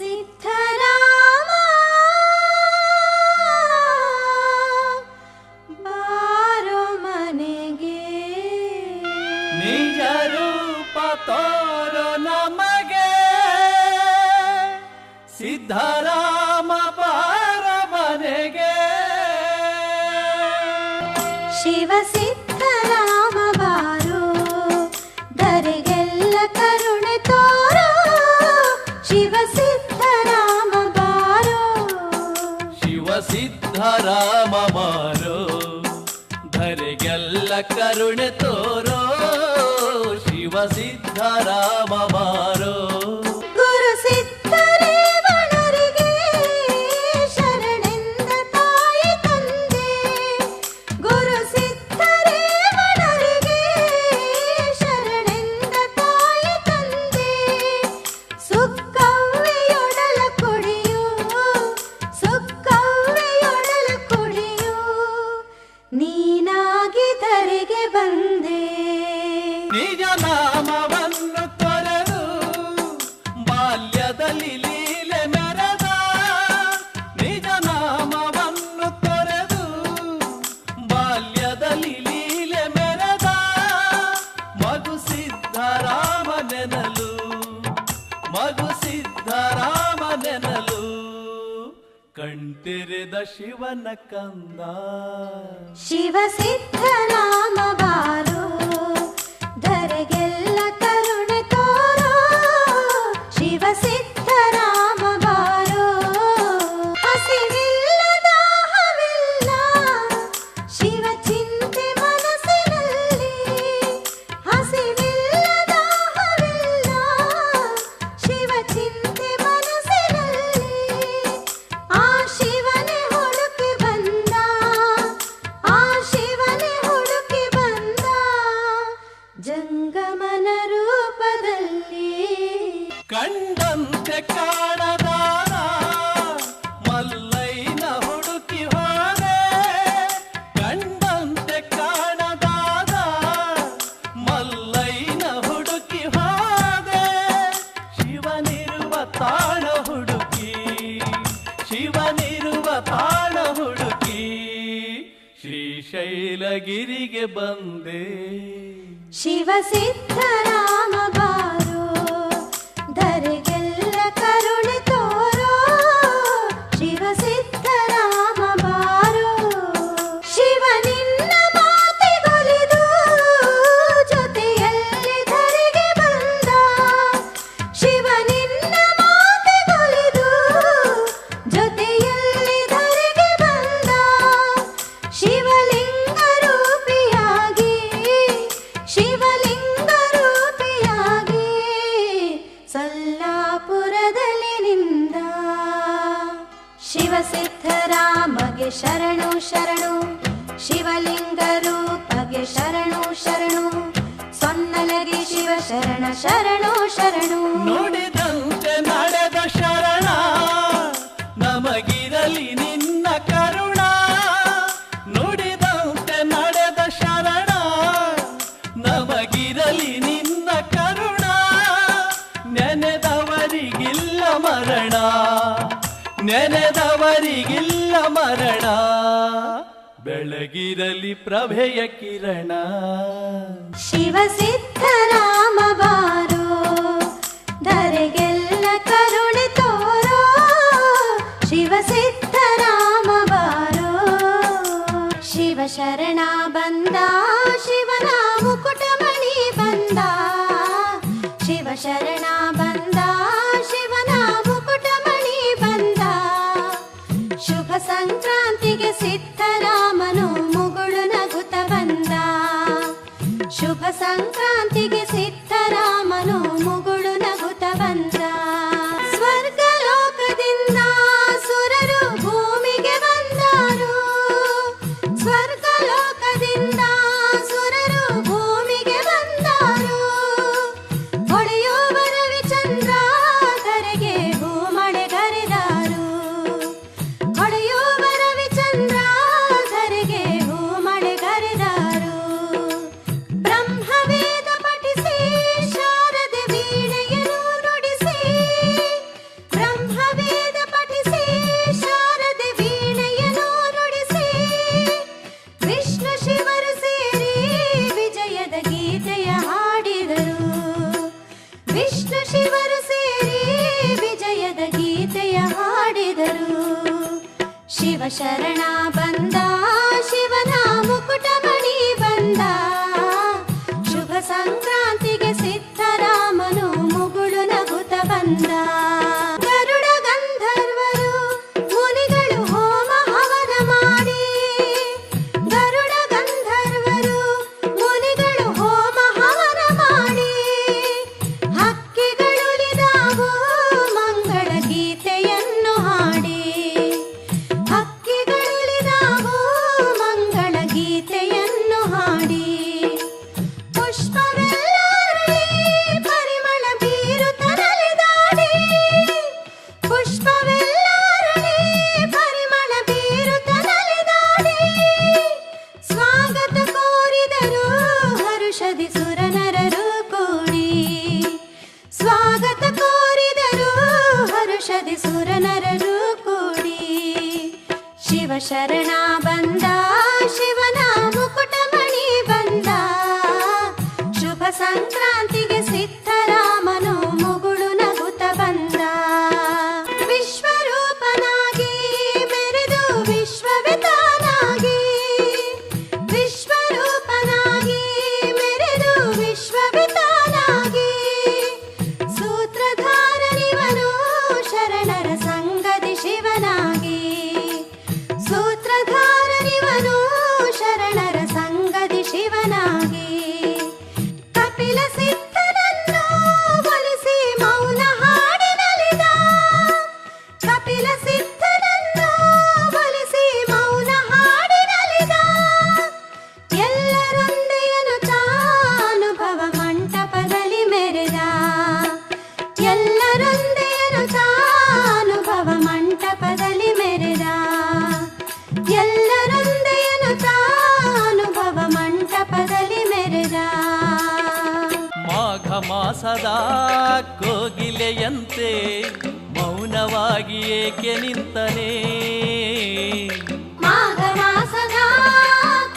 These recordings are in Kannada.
सिद्ध शिवसिद्ध ছাড়া ಬೆಳಗಿರಲಿ ಪ್ರಭೆಯ ಕಿರಣ. ಶಿವಸಿದ್ಧರಾಮ ಬಾರೋ ಧರೆಗೆ శుభ సంక్రాంతికి ಹರುಷದಿ ಸುರನರರು ಕೂಡಿ ಶಿವ ಶರಣ ಬಂದ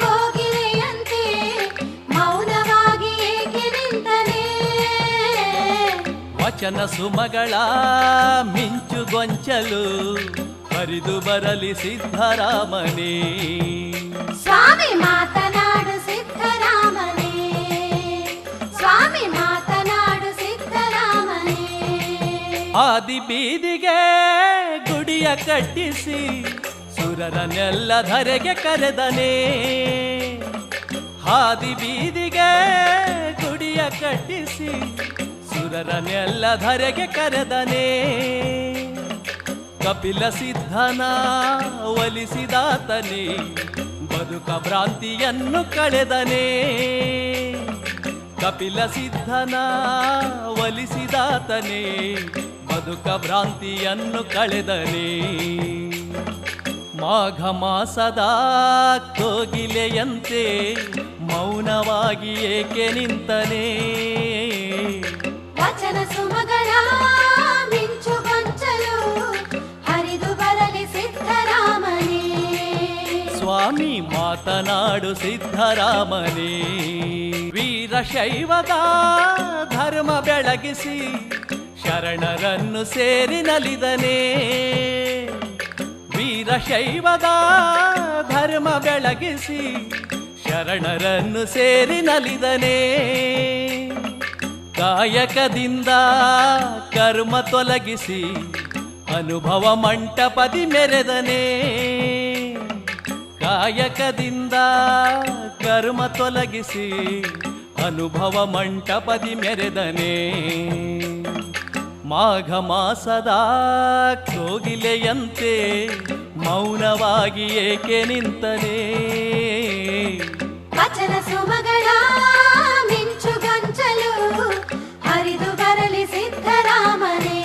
ಕೋಗಿಲೆಯಂತೆ ಮೌನವಾಗಿ ಏಕೆ ನಿಂತನೇ? ವಚನ ಸುಮಗಳ ಮಿಂಚು ಗೊಂಚಲು ಹರಿದು ಬರಲಿ ಸಿದ್ಧರಾಮನೇ. ಸ್ವಾಮಿ ಮಾತನಾಡು ಆದಿ ಬೀದಿಗೆ ಗುಡಿಯ ಕಟ್ಟಿಸಿ ಸುರರನ್ನೆಲ್ಲ ಧರೆಗೆ ಕರೆದನೆ. ಹಾದಿ ಬೀದಿಗೆ ಗುಡಿಯ ಕಟ್ಟಿಸಿ ಸುರರನ್ನೆಲ್ಲ ಧರೆಗೆ ಕರೆದನೆ. ಕಪಿಲ ಸಿದ್ಧನ ಒಲಿಸಿದಾತನೇ, ಬದುಕ ಭ್ರಾಂತಿಯನ್ನು ಕಳೆದನೇ. ಕಪಿಲ ಸಿದ್ಧನ ಒಲಿಸಿದಾತನೇ ಬದುಕ ಭ್ರಾಂತಿಯನ್ನು ಕಳೆದನೆ. ಮಾಘ ಮಾಸದ ಕೋಗಿಲೆಯಂತೆ ಮೌನವಾಗಿ ಏಕೆ ನಿಂತನೇ. ವಚನ ಸುಮಗಳ ಮಿಂಚು ಕೊಂಚಲು ಹರಿದು ಬರಲಿ ಸಿದ್ಧರಾಮನೇ. ಸ್ವಾಮಿ ಮಾತನಾಡು ಸಿದ್ಧರಾಮನೇ. ವೀರಶೈವದ ಧರ್ಮ ಬೆಳಗಿಸಿ ಶರಣರನ್ನು ಸೇರಿ ನಲಿದನೆ. ವೀರಶೈವದ ಧರ್ಮ ಬೆಳಗಿಸಿ ಶರಣರನ್ನು ಸೇರಿ ನಲಿದನೇ. ಗಾಯಕದಿಂದ ಕರ್ಮ ತೊಲಗಿಸಿ ಅನುಭವ ಮಂಟಪದಿ ಮೆರೆದನೇ. ಗಾಯಕದಿಂದ ಕರ್ಮ ತೊಲಗಿಸಿ ಅನುಭವ ಮಂಟಪದಿ ಮೆರೆದನೆ. ಮಾಘ ಮಾಸದ ಕೋಗಿಲೆಯಂತೆ ಮೌನವಾಗಿ ಏಕೆ ನಿಂತನೆ? ವಚನ ಸುಮಗಳ ಮಿಂಚು ಗೊಂಚಲು ಹರಿದು ಬರಲಿ ಸಿದ್ಧರಾಮನೇ.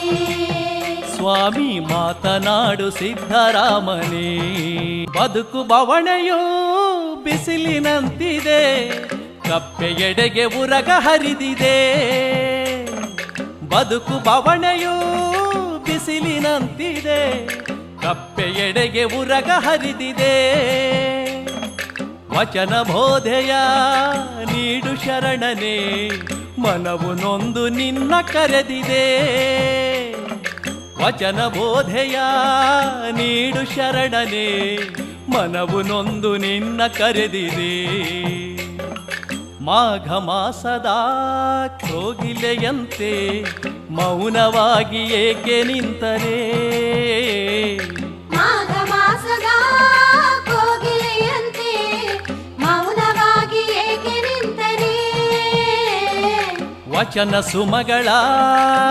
ಸ್ವಾಮಿ ಮಾತನಾಡು ಸಿದ್ಧರಾಮನೇ. ಬದುಕು ಬವಣೆಯು ಬಿಸಿಲಿನಂತಿದೆ ಕಪ್ಪೆ ಎಡೆಗೆ ಉರಗ ಹರಿದಿದೆ. ಬದುಕು ಬವಣೆಯೂ ಬಿಸಿಲಿನಂತಿದೆ. ಕಪ್ಪೆ ಎಡೆಗೆ ಉರಗ ಹರಿದಿದೆ. ವಚನ ಬೋಧೆಯ ನೀಡು ಶರಣನೆ, ಮನವು ನೊಂದು ನಿನ್ನ ಕರೆದಿದೆ. ವಚನ ಬೋಧೆಯ ನೀಡು ಶರಣನೆ, ಮನವು ನೊಂದು ನಿನ್ನ ಕರೆದಿದೆ. ಮಾಘ ಮಾಸದ ಕೋಗಿಲೆಯಂತೆ ಮೌನವಾಗಿ ಏಕೆ ನಿಂತರೆ? ಮಾಘ ಮಾಸದ ಕೋಗಿಲೆಯಂತೆ ಮೌನವಾಗಿ ಏಕೆ ನಿಂತರೆ? ವಚನ ಸುಮಗಳ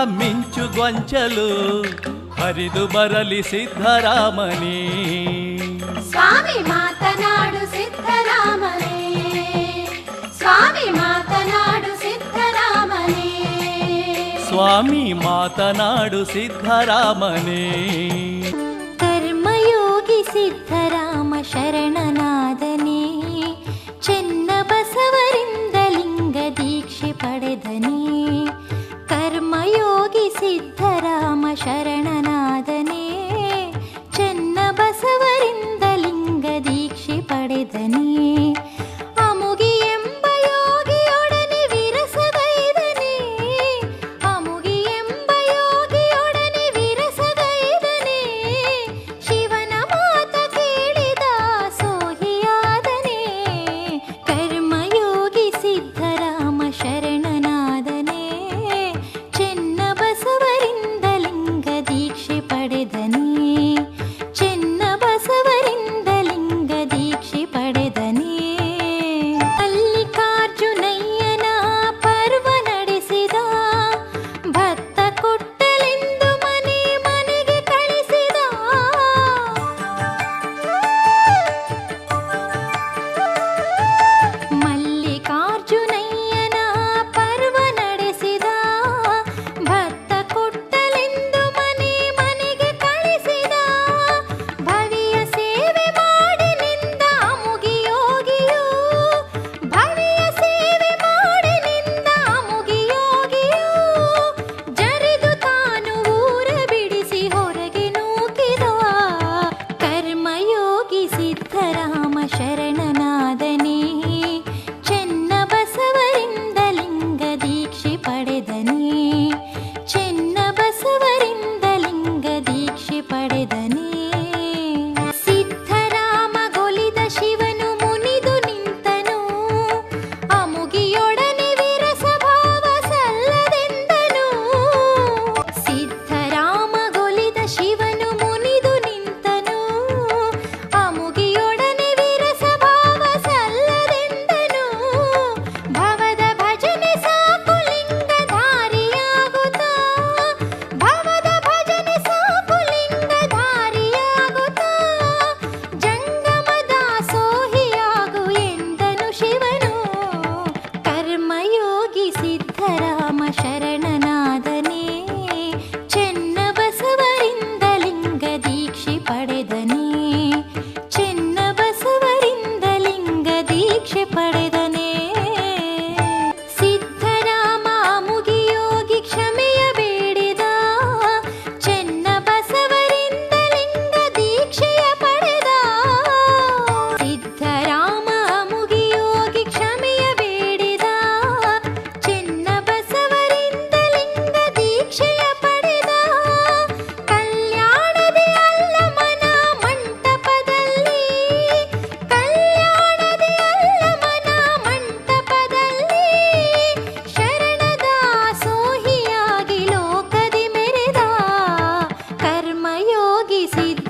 ಮಿಂಚು ಗೊಂಚಲು ಹರಿದು ಬರಲಿ ಸಿದ್ಧರಾಮನೇ. ಸ್ವಾಮಿ ಮಾತನಾಡು ಸಿದ್ಧರಾಮನೇ. స్వామి మాతనాడు సిద్ధరామనే స్వామి మాతనాడు సిద్ధరామనే కర్మయోగి సిద్ధరామ శరణనాదనే చెన్న బసవరిందలింగ దీక్షೆ ಪಡೆದನೇ ಕರ್ಮಯೋಗಿ ಸಿದ್ಧರಾಮ ಶರಣನಾದನೇ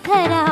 घरा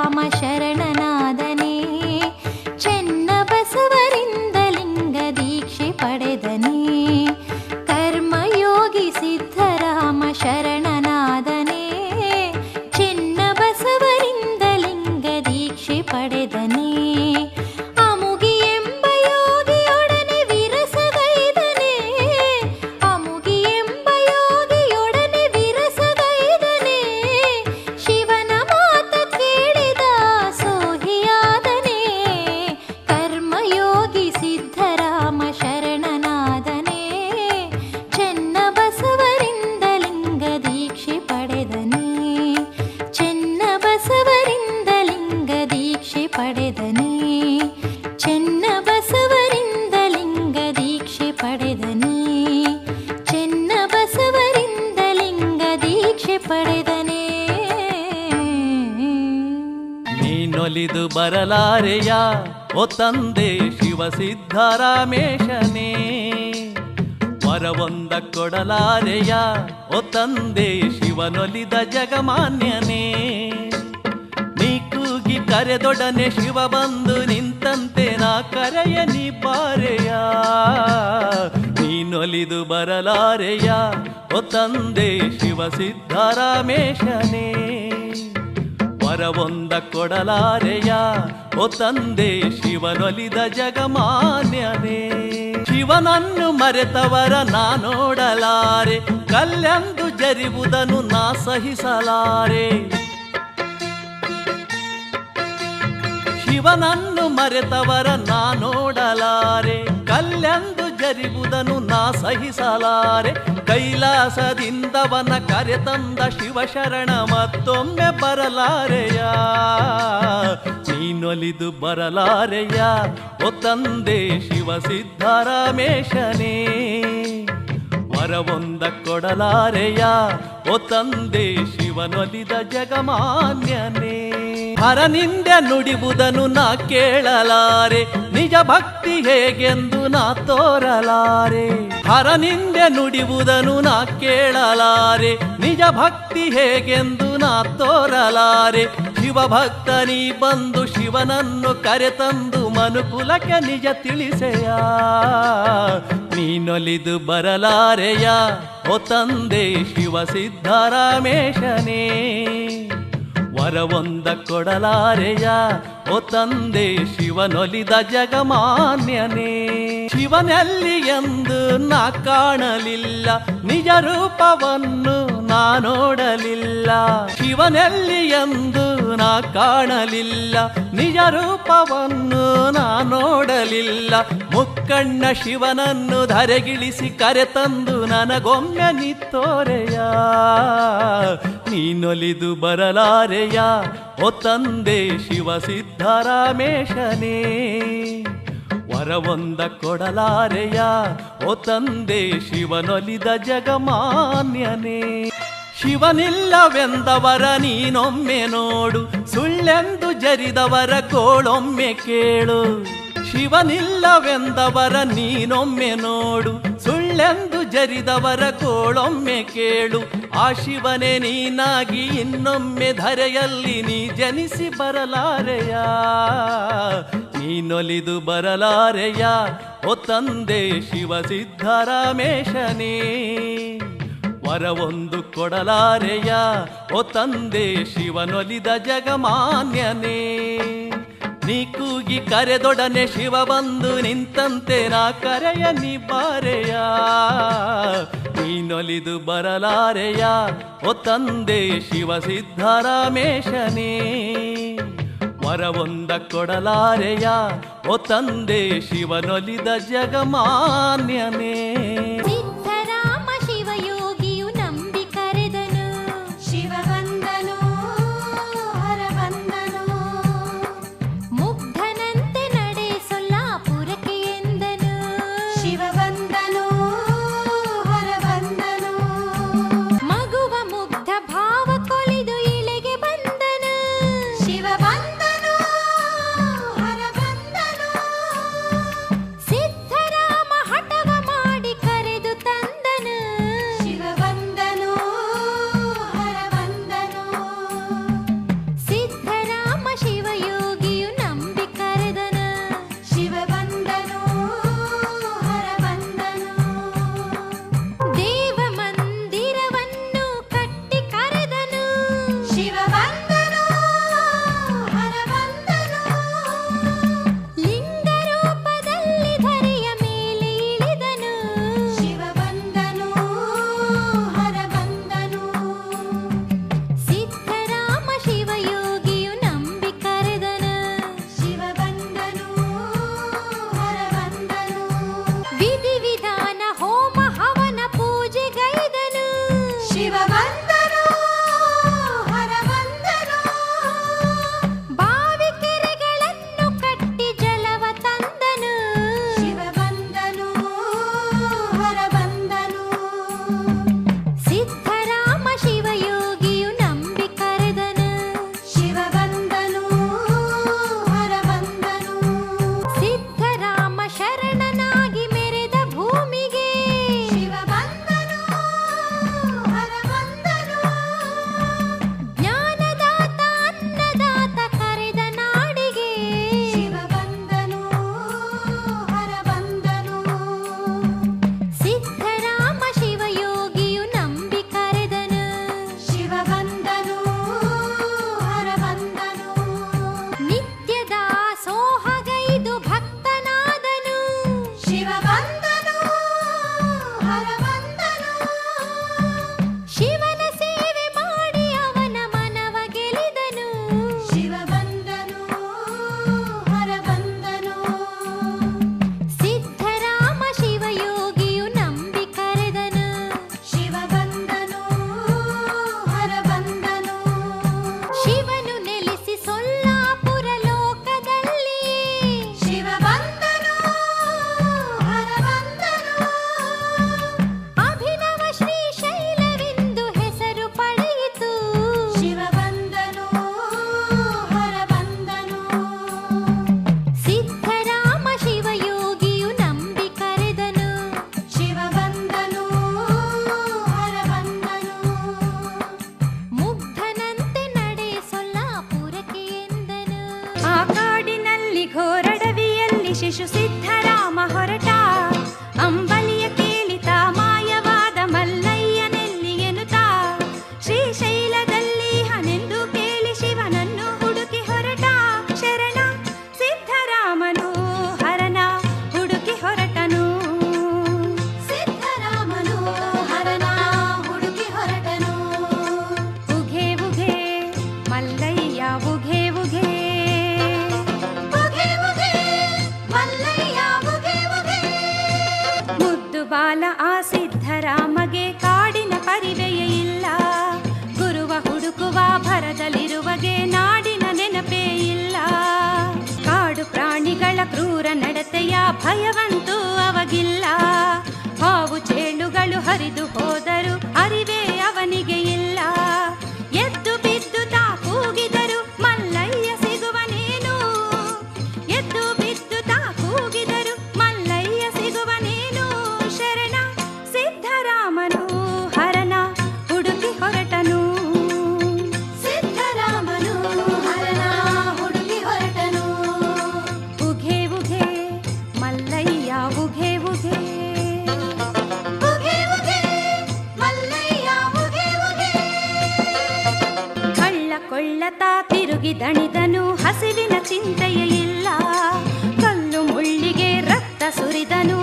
ನೀನೊಲಿದು ಬರಲಾರೆಯ ಓ ತಂದೆ ಶಿವ ಸಿದ್ಧರಾಮೇಶನೇ ವರವೊಂದ ಕೊಡಲಾರೆಯ ಓ ತಂದೆ ಶಿವನೊಲಿದ ಜಗಮಾನ್ಯನೇ. ನೀ ಕೂಗಿ ಕರೆದೊಡನೆ ಶಿವ ಬಂದು ನಿಂತಂತೆ ನಾ ಕರೆಯ ನೀ ಬಾರೆಯ ನೀನೊಲಿದು ಬರಲಾರೆಯ ಓ ತಂದೆ ಶಿವ ಸಿದ್ಧರಾಮೇಶನೇ ವರವೊಂದ ಕೊಡಲಾರೆಯ, ಓ ತಂದೆ ಶಿವನೊಲಿದ ಜಗಮಾನ್ಯನೇ. ಶಿವನನ್ನು ಮರೆತವರ ನಾ ನೋಡಲಾರೆ ಕಲ್ಲೆಂದು ಜರಿವುದನ್ನು ನಾ ಸಹಿಸಲಾರೆ. ಶಿವನನ್ನು ಮರೆತವರ ನಾ ನೋಡಲಾರೆ ಕಲ್ಲೆಂದು ಜರಿವುದನ್ನು ನಾ ಸಹಿಸಲಾರೆ. ಕೈಲಾಸದಿಂದವನ ಕರೆತಂದ ಶಿವಶರಣ ಮತ್ತೊಮ್ಮೆ ಬರಲಾರೆಯ. ನೀನೊಲಿದು ಬರಲಾರೆಯ. ಒ ತಂದೆ ಶಿವ ಸಿದ್ಧರಾಮೇಶನೇ. ವರವೊಂದ ಕೊಡಲಾರೆಯ. ಒ ತಂದೆ ಶಿವನೊಲಿದ ಜಗಮಾನ್ಯನೇ. ಹರನಿಂದ ನುಡಿಬುದನು ನಾ ಕೇಳಲಾರೆ. ನಿಜ ಭಕ್ತಿ ಹೇಗೆಂದು ನಾ ತೋರಲಾರೆ. ಹರನಿಂದ ನುಡಿಬುದನು ನಾ ಕೇಳಲಾರೆ. ನಿಜ ಭಕ್ತಿ ಹೇಗೆಂದು ನಾ ತೋರಲಾರೆ. ಶಿವ ಭಕ್ತನಿ ಬಂದು ಶಿವನನ್ನು ಕರೆತಂದು ಮನುಕುಲಕ್ಕೆ ನಿಜ ತಿಳಿಸೆಯ? ನೀನೊಲಿದು ಬರಲಾರೆಯ? ಓ ತಂದೆ ಶಿವ ಸಿದ್ಧರಾಮೇಶನೇ. ವರವೊಂದ ಕೊಡಲಾರೆಯ, ಓ ತಂದೆ ಶಿವನೊಲಿದ ಜಗಮಾನ್ಯನೇ. ಶಿವನಲ್ಲಿ ಎಂದು ನಾ ಕಾಣಲಿಲ್ಲ, ನಿಜ ರೂಪವನ್ನು ನಾ ನೋಡಲಿಲ್ಲ. ಶಿವನಲ್ಲಿ ಎಂದು ನಾ ಕಾಣಲಿಲ್ಲ, ನಿಜ ರೂಪವನ್ನು ನಾ ನೋಡಲಿಲ್ಲ. ಮುಕ್ಕಣ್ಣ ಶಿವನನ್ನು ಧರೆಗಿಳಿಸಿ ಕರೆತಂದು, ನನಗೊಮ್ಮೆ ನಿತ್ತೋರೆಯ ನೀನೊಲಿದು ಬರಲಾರೆಯ, ಓ ತಂದೆ ಶಿವ ಸಿದ್ಧರಾಮೇಶನೇ. ವರವೊಂದ ಕೊಡಲಾರೆಯ, ಓ ತಂದೆ ಶಿವನೊಲಿದ ಜಗಮಾನ್ಯನೇ. ಶಿವನಿಲ್ಲವೆಂದವರ ನೀನೊಮ್ಮೆ ನೋಡು, ಸುಳ್ಳೆಂದು ಜರಿದವರ ಕೋಳೊಮ್ಮೆ ಕೇಳು. ಶಿವನಿಲ್ಲವೆಂದವರ ನೀನೊಮ್ಮೆ ನೋಡು ಸುಳ್ಳೆಂದು ಜರಿದವರ ಕೋಳೊಮ್ಮೆ ಕೇಳು. ಆ ಶಿವನೇ ನೀನಾಗಿ ಇನ್ನೊಮ್ಮೆ ಧರೆಯಲ್ಲಿ ನೀ ಜನಿಸಿ ಬರಲಾರೆಯ. ನೀನೊಲಿದು ಬರಲಾರೆಯ. ಓ ತಂದೆ ಶಿವ ಸಿದ್ಧರಾಮೇಶನೇ ವರವೊಂದು ಕೊಡಲಾರೆಯ. ಓ ತಂದೆ ಶಿವನೊಲಿದ ಜಗಮಾನ್ಯನೇ ನೀ ಕೂಗಿ ಕರೆದೊಡನೆ ಶಿವ ಬಂದು ನಿಂತಂತೆ ನಾ ಕರೆಯ ನೀ ಬಾರೆಯ. ನೀನೊಲಿದು ಬರಲಾರೆಯ, ಓ ತಂದೆ ಶಿವ ಸಿದ್ಧರಾಮೇಶನೇ ವರವೊಂದ ಕೊಡಲಾರೆಯ, ಓ ತಂದೆ ಶಿವನೊಲಿದ ಜಗಮಾನ್ಯನೇ. ಸಿದ್ಧರಾಮಗೆ ಕಾಡಿನ ಪರಿವೆಯ ಇಲ್ಲ. ಗುರುವ ಹುಡುಕುವ ಭರದಲ್ಲಿರುವಗೆ ನಾಡಿನ ನೆನಪೇ ಇಲ್ಲ. ಕಾಡು ಪ್ರಾಣಿಗಳ ಕ್ರೂರ ನಡತೆಯ ಭಯವಂತೂ ಕೊಳ್ಳತ ತಿರುಗಿ ದಣಿದನು ಹಸಿವಿನ ಚಿಂತೆಯೇ ಇಲ್ಲ. ಕಲ್ಲು ಮುಳ್ಳಿಗೆ ರಕ್ತ ಸುರಿದನು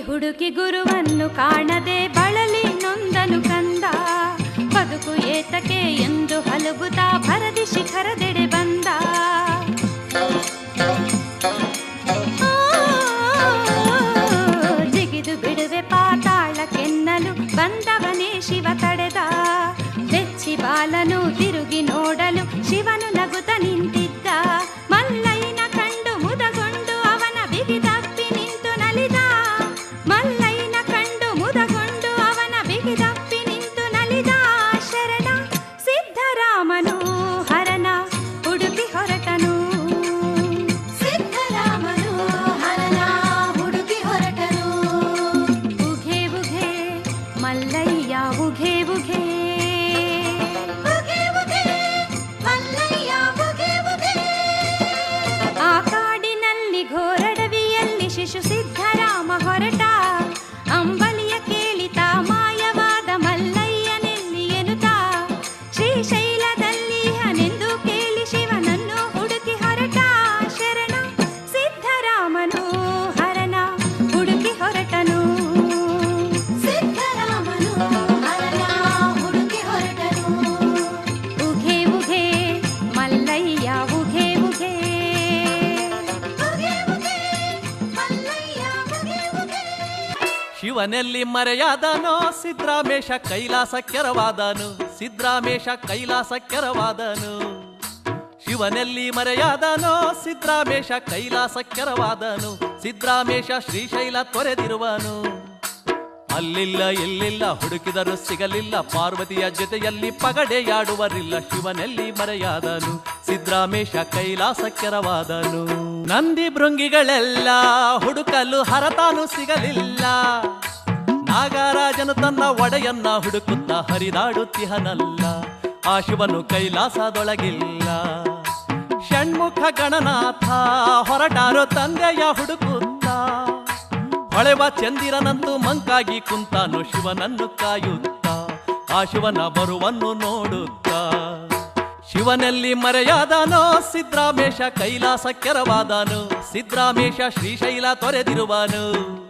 ಹುಡುಕಿ ಹುಡುಕಿ ಗುರುವನ್ನು ಕಾಣದೆ ಬಳಲಿ ನೊಂದನು ಕಂದ. ಬದುಕು ಏತಕೆ ಎಂದು ಹಲಗುತ್ತಾ ಭರದಿ ಶಿಖರದೆಡೆ ಬಂದ. ಶಿವನೆಲ್ಲಿ ಮರೆಯಾದನೋ ಸಿದ್ರಾಮೇಶ ಕೈಲಾಸ ಕೆರವಾದನು ಸಿದ್ರಾಮೇಶ ಕೈಲಾಸ ಕೆರವಾದನು ಶಿವನಲ್ಲಿ ಮರೆಯಾದನೋ ಸಿದ್ರಾಮೇಶ ಕೈಲಾಸ ಕೆರವಾದನು ಸಿದ್ರಾಮೇಶ ಶ್ರೀಶೈಲ ತೊರೆದಿರುವನು. ಅಲ್ಲಿಲ್ಲ, ಇಲ್ಲಿಲ್ಲ, ಹುಡುಕಿದರೂ ಸಿಗಲಿಲ್ಲ, ಪಾರ್ವತಿಯ ಜೊತೆಯಲ್ಲಿ ಪಗಡೆಯಾಡುವರಿಲ್ಲ, ಶಿವನಲ್ಲಿ ಮರೆಯಾದನು ಸಿದ್ರಾಮೇಶ ಕೈಲಾಸ ಕೆರವಾದನು ನಂದಿ ಭೃಂಗಿಗಳೆಲ್ಲ ಹುಡುಕಲು ಹರತಾನು ಸಿಗಲಿಲ್ಲ. ನಾಗರಾಜನು ತನ್ನ ಒಡೆಯನ್ನ ಹುಡುಕುತ್ತ ಹರಿದಾಡುತ್ತಿಹನಲ್ಲ ಆ ಶಿವನು ಕೈಲಾಸದೊಳಗಿಲ್ಲ. ಷಣ್ಮುಖ ಗಣನಾಥ ಹೊರಟಾರೋ ತಂದೆಯ ಹುಡುಕುತ್ತ. ಹೊಳೆವ ಚಂದಿರನಂತೂ ಮಂಕಾಗಿ ಕುಂತಾನು ಶಿವನನ್ನು ಕಾಯುತ್ತ. ಆ ಶಿವನ ಬರುವನ್ನು ನೋಡುತ್ತ. ಶಿವನಲ್ಲಿ ಮರೆಯಾದನೋ ಸಿದ್ರಾಮೇಶ ಕೈಲಾಸ ಕೆರವಾದನು ಸಿದ್ರಾಮೇಶ ಶ್ರೀಶೈಲ ತೊರೆದಿರುವನು.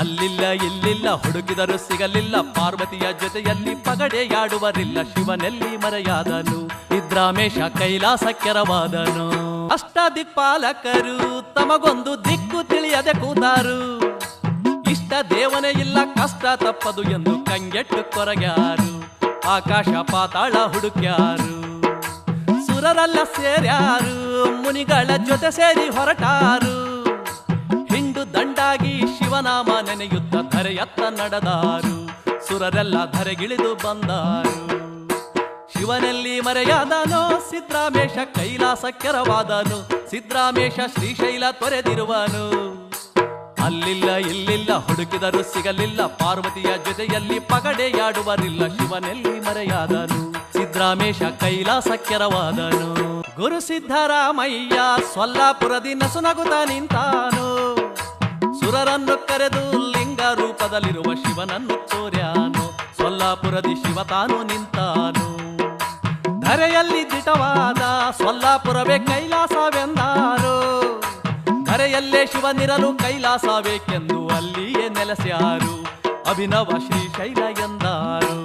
ಅಲ್ಲಿಲ್ಲ, ಇಲ್ಲಿಲ್ಲ ಹುಡುಕಿದರೂ ಸಿಗಲಿಲ್ಲ. ಪಾರ್ವತಿಯ ಜೊತೆಯಲ್ಲಿ ಪಗಡೆಯಾಡುವರಿಲ್ಲ. ಶಿವನೆಲ್ಲಿ ಮರೆಯಾದನು ಇದ್ರಾಮೇಶ ಕೈಲಾಸ ಕೆರವಾದನು ಅಷ್ಟ ದಿಕ್ಪಾಲಕರು ತಮಗೊಂದು ದಿಕ್ಕು ತಿಳಿಯದೆ ಕೂತಾರು. ಇಷ್ಟ ದೇವನೇ ಇಲ್ಲ, ಕಷ್ಟ ತಪ್ಪದು ಎಂದು ಕಂಗೆಟ್ಟು ಕೊರಗ್ಯಾರು. ಆಕಾಶ ಪಾತಾಳ ಹುಡುಕ್ಯಾರು. ಸುರರಲ್ಲ ಸೇರ್ಯಾರು, ಮುನಿಗಳ ಜೊತೆ ಸೇರಿ ಹೊರಟಾರು. ದಂಡಾಗಿ ಶಿವನಾಮ ನೆನೆಯುತ್ತ ಧರೆಯತ್ತ ನಡೆದಾರು. ಸುರರೆಲ್ಲ ಧರೆಗಿಳಿದು ಬಂದಾರು. ಶಿವನಲ್ಲಿ ಮರೆಯಾದನು, ಸಿದ್ರಾಮೇಶ ಕೈಲಾಸ ಕೆರವಾದನು ಸಿದ್ರಾಮೇಶ ಶ್ರೀಶೈಲ ತೊರೆದಿರುವನು. ಅಲ್ಲಿಲ್ಲ, ಇಲ್ಲಿಲ್ಲ, ಹುಡುಕಿದರೂ ಸಿಗಲಿಲ್ಲ. ಪಾರ್ವತಿಯ ಜೊತೆಯಲ್ಲಿ ಪಗಡೆಯಾಡುವರಿಲ್ಲ. ಶಿವನಲ್ಲಿ ಮರೆಯಾದನು, ಸಿದ್ರಾಮೇಶ ಕೈಲಾಸ ಕೆರವಾದನು ಗುರು ಸಿದ್ದರಾಮಯ್ಯ ಸೊಲ್ಲಾಪುರದಿ ನಸುನಗುತ್ತ ನಿಂತಾನು. ಸುರರನ್ನು ಕರೆದು ಲಿಂಗ ರೂಪದಲ್ಲಿರುವ ಶಿವನನ್ನು ತೋರ್ಯಾನು ಸೊಲ್ಲಾಪುರದಿ ಶಿವ ತಾನು ನಿಂತಾನು. ಧರೆಯಲ್ಲಿ ದಿಟವಾದ ಸೊಲ್ಲಾಪುರವೇ ಕೈಲಾಸವೆಂದಾರು. ಧರೆಯಲ್ಲೇ ಶಿವನಿರಲು ಕೈಲಾಸಬೇಕೆಂದು ಅಲ್ಲಿಯೇ ನೆಲೆಸ್ಯಾರು. ಅಭಿನವ ಶ್ರೀಶೈಲ ಎಂದಾರು.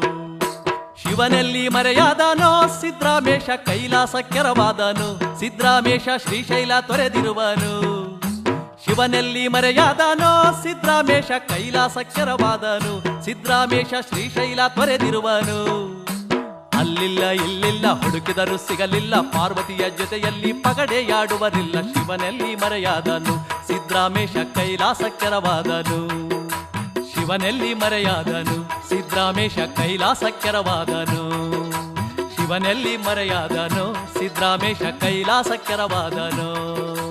ಶಿವನಲ್ಲಿ ಮರೆಯಾದನೋ ಸಿದ್ರಾಮೇಶ ಕೈಲಾಸ ಕೆರವಾದನು ಸಿದ್ರಾಮೇಶ ಶ್ರೀಶೈಲ ತೊರೆದಿರುವನು. ಶಿವನಲ್ಲಿ ಮರೆಯಾದನು, ಸಿದ್ರಾಮೇಶ ಕೈಲಾಸಕ್ಷರವಾದನು ಸಿದ್ರಾಮೇಶ ಶ್ರೀಶೈಲ ತೊರೆದಿರುವನು. ಅಲ್ಲಿಲ್ಲ, ಇಲ್ಲಿಲ್ಲ, ಹುಡುಕಿದರೂ ಸಿಗಲಿಲ್ಲ. ಪಾರ್ವತಿಯ ಜೊತೆಯಲ್ಲಿ ಪಗಡೆಯಾಡುವರಿಲ್ಲ ಶಿವನಲ್ಲಿ ಮರೆಯಾದನು. ಸಿದ್ರಾಮೇಶ ಕೈಲಾಸಕ್ಷರವಾದನು ಶಿವನಲ್ಲಿ ಮರೆಯಾದನು. ಸಿದ್ರಾಮೇಶ ಕೈಲಾಸಕ್ಷರವಾದನು ಶಿವನಲ್ಲಿ ಮರೆಯಾದನು. ಸಿದ್ರಾಮೇಶ ಕೈಲಾಸ ಕೆರವಾದನು